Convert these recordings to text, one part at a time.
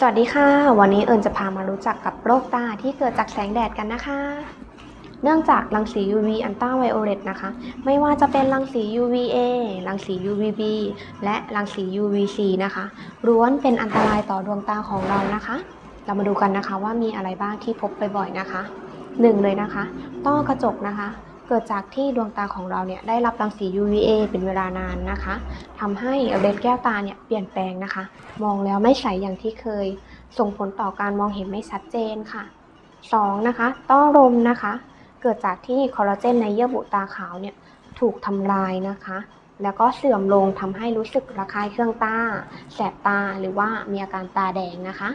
สวัสดีค่ะ วันนี้เอิญจะพามารู้จักกับโรคตาที่เกิดจากแสงแดดกันนะคะ เนื่องจากรังสี UV อันต้าไวโอเลตนะคะ ไม่ว่าจะเป็นรังสี UVA รังสี UVB และรังสี UVC นะคะล้วนเป็นอันตรายต่อดวงตาของเรานะคะ เรามาดูกันนะคะว่ามีอะไรบ้างที่พบบ่อยๆนะคะหนึ่งเลยนะคะ ต้อกระจกนะคะ เกิดจากที่ดวงตาของเราเนี่ยได้รับรังสี UVA เป็นเวลานานนะคะทำให้เรดแก้วตาเนี่ยเปลี่ยนแปลงนะคะ มองแล้วไม่ใสอย่างที่เคย ส่งผลต่อการมองเห็นไม่ชัดเจนค่ะ 2. นะคะ ต้อลมนะคะ เกิดจากที่คอลลาเจนในเยื่อบุตาขาวเนี่ยถูกทำลายนะคะ แล้วก็เสื่อมลงทำให้รู้สึกระคายเครื่องตา แสบตาหรือว่ามีอาการตาแดงนะคะ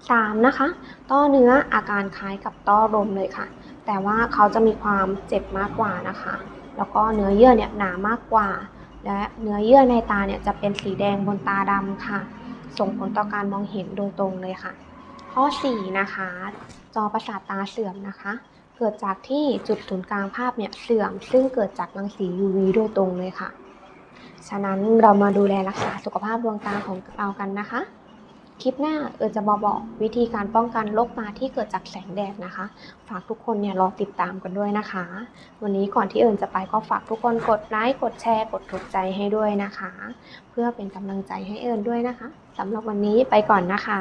3. นะคะ ต้อเนื้ออาการคล้ายกับต้อลมเลยค่ะ แต่ว่าเขาจะมีความเจ็บมากกว่านะคะ แล้วก็เนื้อเยื่อเนี่ยหนามากกว่า และเนื้อเยื่อในตาเนี่ยจะเป็นสีแดงบนตาดำค่ะ ส่งผลต่อการมองเห็นโดยตรงเลยค่ะ ข้อ 4 นะคะ จอประสาทตาเสื่อมนะคะ เกิดจากที่จุดศูนย์กลางภาพเนี่ยเสื่อม ซึ่งเกิดจากรังสี UV โดยตรงเลยค่ะ ฉะนั้นเรามาดูแลรักษาสุขภาพดวงตาของเรากันนะคะ คลิปหน้าเอิญจะมาบอกวิธีการป้องกันโรคตาที่เกิดจากแสงแดดนะคะ ฝากทุกคนเนี่ยรอติดตามกันด้วยนะคะ วันนี้ก่อนที่เอิญจะไปก็ฝากทุกคนกดไลค์กดแชร์กดถูกใจให้ด้วยนะคะ เพื่อเป็นกำลังใจให้เอิญด้วยนะคะสำหรับวันนี้ไปก่อนนะคะ